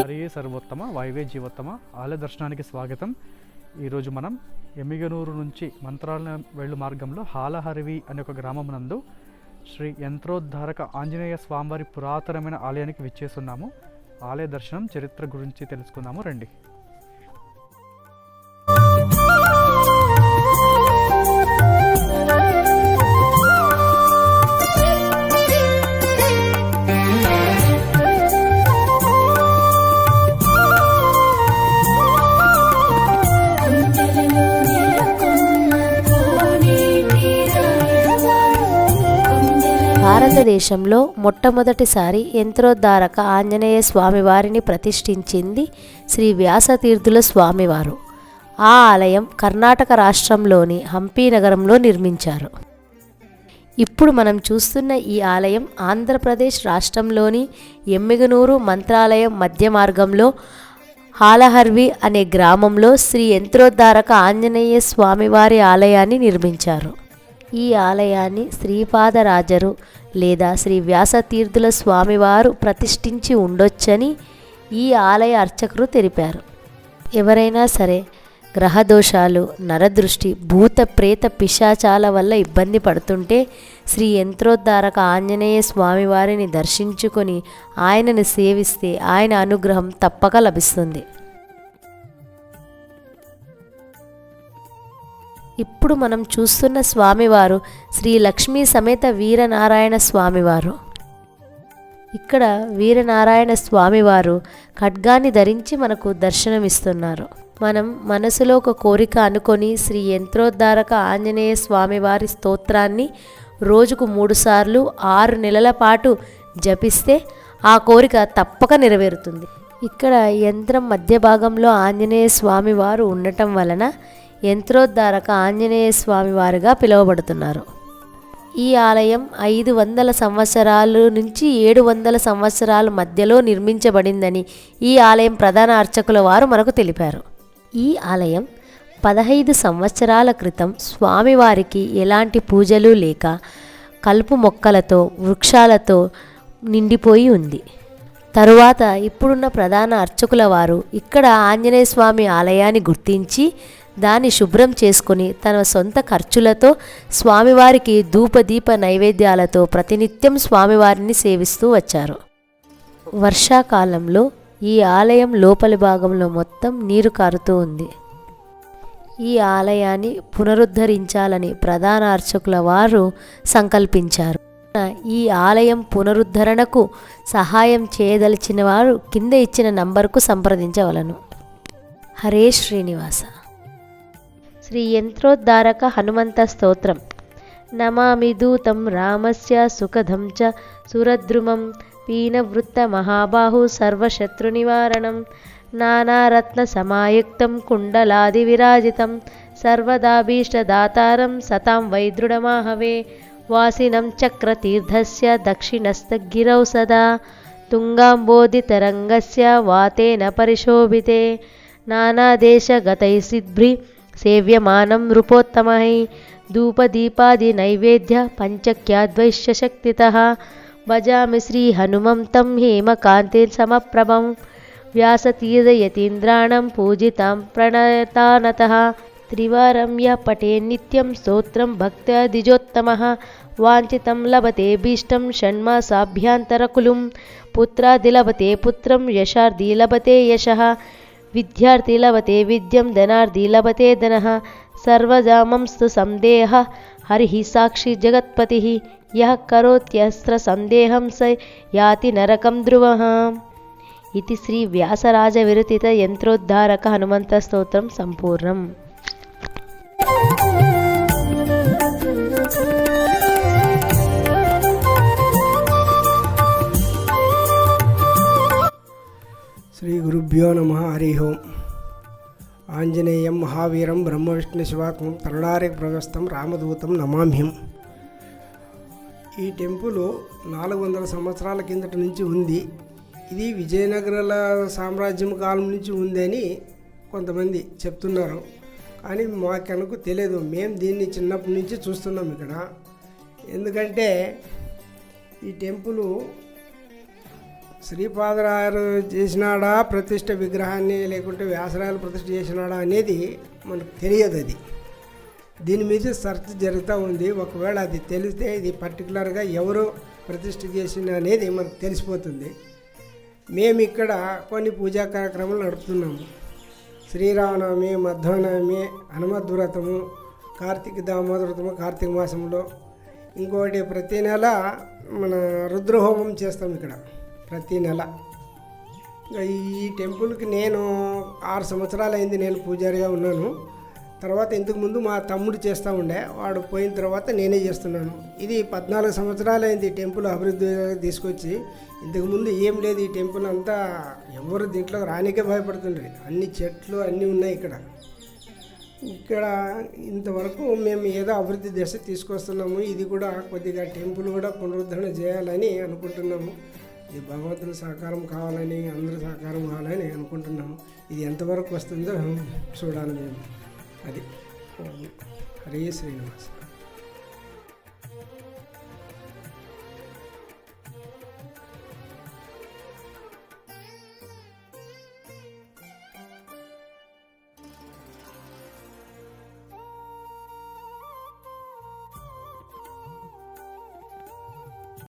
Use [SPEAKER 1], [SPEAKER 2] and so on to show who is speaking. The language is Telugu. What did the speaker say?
[SPEAKER 1] హరియే సర్వోత్తమ వైవే జీవోత్తమ ఆలయ దర్శనానికి స్వాగతం. ఈరోజు మనం ఎమ్మిగనూరు నుంచి మంత్రాలయం వెళ్ళు మార్గంలో హాలహరివి అనే ఒక గ్రామం నందు శ్రీ యంత్రోద్ధారక ఆంజనేయ స్వామివారి పురాతనమైన ఆలయానికి విచ్చేస్తున్నాము. ఆలయ దర్శనం చరిత్ర గురించి తెలుసుకుందాము. రండి.
[SPEAKER 2] భారతదేశంలో మొట్టమొదటిసారి యంత్రోద్ధారక ఆంజనేయ స్వామివారిని ప్రతిష్ఠించింది శ్రీ వ్యాసతీర్థుల స్వామివారు. ఆ ఆలయం కర్ణాటక రాష్ట్రంలోని హంపీ నగరంలో నిర్మించారు. ఇప్పుడు మనం చూస్తున్న ఈ ఆలయం ఆంధ్రప్రదేశ్ రాష్ట్రంలోని ఎమ్మిగనూరు మంత్రాలయం మధ్య మార్గంలో హాలహర్వి అనే గ్రామంలో శ్రీ యంత్రోద్ధారక ఆంజనేయ స్వామివారి ఆలయాన్ని నిర్మించారు. ఈ ఆలయాన్ని శ్రీపాదరాజరు లేదా శ్రీ వ్యాసతీర్థుల స్వామివారు ప్రతిష్ఠించి ఉండొచ్చని ఈ ఆలయ అర్చకులు తెలిపారు. ఎవరైనా సరే గ్రహదోషాలు నరదృష్టి భూత ప్రేత పిశాచాల వల్ల ఇబ్బంది పడుతుంటే శ్రీ యంత్రోద్ధారక ఆంజనేయ స్వామివారిని దర్శించుకొని ఆయనను సేవిస్తే ఆయన అనుగ్రహం తప్పక లభిస్తుంది. ఇప్పుడు మనం చూస్తున్న స్వామివారు శ్రీ లక్ష్మీ సమేత వీరనారాయణ స్వామివారు. ఇక్కడ వీరనారాయణ స్వామివారు ఖడ్గాన్ని ధరించి మనకు దర్శనమిస్తున్నారు. మనం మనసులో ఒక కోరిక అనుకొని శ్రీ యంత్రోద్ధారక ఆంజనేయ స్వామివారి స్తోత్రాన్ని రోజుకు మూడుసార్లు ఆరు నెలల పాటు జపిస్తే ఆ కోరిక తప్పక నెరవేరుతుంది. ఇక్కడ యంత్రం మధ్య భాగంలో ఆంజనేయ స్వామివారు ఉండటం వలన యంత్రోద్ధారక ఆంజనేయ స్వామి వారుగా పిలువబడుతున్నారు. ఈ ఆలయం ఐదు వందల సంవత్సరాలు నుంచి ఏడు వందల సంవత్సరాల మధ్యలో నిర్మించబడిందని ఈ ఆలయం ప్రధాన అర్చకుల వారు మనకు తెలిపారు. ఈ ఆలయం పదహైదు సంవత్సరాల క్రితం స్వామివారికి ఎలాంటి పూజలు లేక కలుపు మొక్కలతో వృక్షాలతో నిండిపోయి ఉంది. తరువాత ఇప్పుడున్న ప్రధాన అర్చకుల వారు ఇక్కడ ఆంజనేయ స్వామి ఆలయాన్ని గుర్తించి దాన్ని శుభ్రం చేసుకుని తన సొంత ఖర్చులతో స్వామివారికి ధూపదీప నైవేద్యాలతో ప్రతినిత్యం స్వామివారిని సేవిస్తూ వచ్చారు. వర్షాకాలంలో ఈ ఆలయం లోపలి భాగంలో మొత్తం నీరు కారుతూ ఉంది. ఈ ఆలయాన్ని పునరుద్ధరించాలని ప్రధాన అర్చకుల వారు సంకల్పించారు. ఈ ఆలయం పునరుద్ధరణకు సహాయం చేయదలిచిన వారు కింద ఇచ్చిన నంబర్కు సంప్రదించవలను. హరే శ్రీనివాస. శ్రీ యంత్రోద్ధారక హనుమంత స్తోత్రం. నమామి దూతం రామస్య సుఖదం చ సురద్రుమం పీనవృత్త మహాబాహు సర్వశత్రునివారణం. నానారత్న సమాయుక్తం కుండలాది విరాజితం. సర్వదాభీష్టదాతారం సతాం వైదృఢమాహవే. వాసినం చక్రతీర్థస్య దక్షిణస్థగిరౌ సదా. తుంగాంబోధితరంగస్య వాతేన పరిశోభితే. నానాదేశగతైసిద్భ్రి సేవ్యమానం నృపోత్తమై ధూపదీపాది నైవేద్య పంచక్యాద్వైశ్యశక్తితः భజామి శ్రీహనుమం తం హేమకాంతిన్ సమప్రభం. వ్యాసతీర్థయతీంద్రాణం పూజితాం ప్రణతానత. త్రివారం య పటే నిత్యం స్తోత్రం భక్తదిజోత్తమ. వాంఛితం లభతే భీష్టం షణ్మాసాభ్యాంతరకులుం. పుత్రాది లభతే పుత్రం యశార్ది లభతే యశ. విద్యార్థి లభతే విద్యం ధనార్థి లభతే ధన సర్వజామంస్తు సందేహ హరి సాక్షి జగత్పతి యః కరోత్యస్త్ర సందేహం స యాతి నరకం ధ్రువ. ఇది శ్రీ వ్యాసరాజ విరచిత యంత్రోద్ధారక హనుమంత స్తోత్రం సంపూర్ణం.
[SPEAKER 3] శ్రీ గురుభ్యో నమ హరి ఓం ఆంజనేయం మహావీరం బ్రహ్మ విష్ణు శివాత్మం తరుణారి ప్రవస్థం రామదూతం నమామ్యం ఈ టెంపుల్ నాలుగు వందల సంవత్సరాల కిందట నుంచి ఉంది. ఇది విజయనగరాల సామ్రాజ్యం కాలం నుంచి ఉందని కొంతమంది చెప్తున్నారు. అని మాకనుకు తెలియదు. మేము దీన్ని చిన్నప్పటి నుంచి చూస్తున్నాం ఇక్కడ. ఎందుకంటే ఈ టెంపుల్ శ్రీపాదరాయలు చేసినాడా ప్రతిష్ట విగ్రహాన్ని లేకుంటే వ్యాసరాయలు ప్రతిష్ట చేసినాడా అనేది మనకు తెలియదు అది. దీని మీద సెర్చ్ జరుగుతూ ఉంది. ఒకవేళ అది తెలిస్తే ఇది పర్టికులర్గా ఎవరు ప్రతిష్ట చేసిన అనేది మనకు తెలిసిపోతుంది. మేము ఇక్కడ కొన్ని పూజా కార్యక్రమాలు నడుపుతున్నాము. శ్రీరామనవమి మధ్వనవమి హనుమద్వ్రతము కార్తీక దామోదవ్రతము కార్తీక మాసంలో. ఇంకోటి ప్రతి నెల మన రుద్రహోమం చేస్తాం ఇక్కడ. ప్రతి నెల. ఈ టెంపుల్కి నేను ఆరు సంవత్సరాలు అయింది నేను పూజారిగా ఉన్నాను. తర్వాత ఇంతకుముందు మా తమ్ముడు చేస్తూ ఉండే. వాడు పోయిన తర్వాత నేనే చేస్తున్నాను. ఇది పద్నాలుగు సంవత్సరాలు అయింది ఈ టెంపుల్ అభివృద్ధి తీసుకొచ్చి. ఇంతకుముందు ఏం లేదు ఈ టెంపుల్ అంతా ఎవరు దీంట్లో రానికే భయపడుతుండ్రి. అన్ని చెట్లు అన్నీ ఉన్నాయి ఇక్కడ. ఇక్కడ ఇంతవరకు మేము ఏదో అభివృద్ధి దశ తీసుకొస్తున్నాము. ఇది కూడా కొద్దిగా టెంపుల్ కూడా పునరుద్ధరణ చేయాలని అనుకుంటున్నాము. ఇది భగవంతుని సహకారం కావాలని అందరి సహకారం కావాలని అనుకుంటున్నాము ఇది ఎంతవరకు వస్తుందో చూడాలి మేము. అది. హరే శ్రీనివాస్.